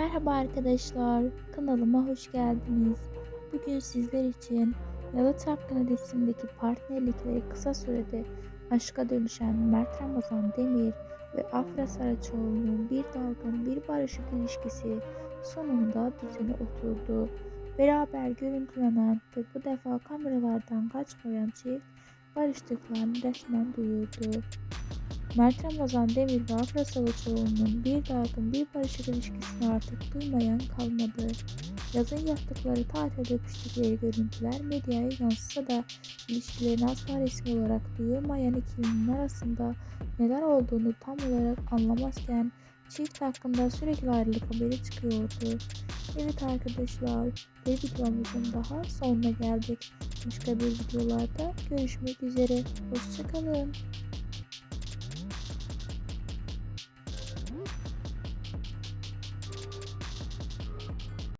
Merhaba arkadaşlar, kanalıma hoş geldiniz. Bugün sizler için Yalı Çapkını dizisindeki partnerlikleri kısa sürede aşka dönüşen Mert Ramazan Demir ve Afra Saraçoğlu'nun bir dalgın bir barışık ilişkisi sonunda düzene oturdu. Beraber görüntülenen ve bu defa kameralardan kaçmayan çift barıştıklarını resmen duyurdu. Mert Ramazan Demir ve Afra Saraçoğlu'nun bir dalgın bir barışık ilişkisini artık duymayan kalmadı. Yazın yaptıkları tatilde öpüştükleri görüntüler medyaya yansısa da ilişkilerini asla resmi olarak duyurmayan ikilinin arasında neler olduğunu tam olarak anlamazken çift hakkında sürekli ayrılık haberi çıkıyordu. Evet arkadaşlar bir videomuzun daha sonuna geldik. Başka bir videolarda görüşmek üzere. Hoşçakalın.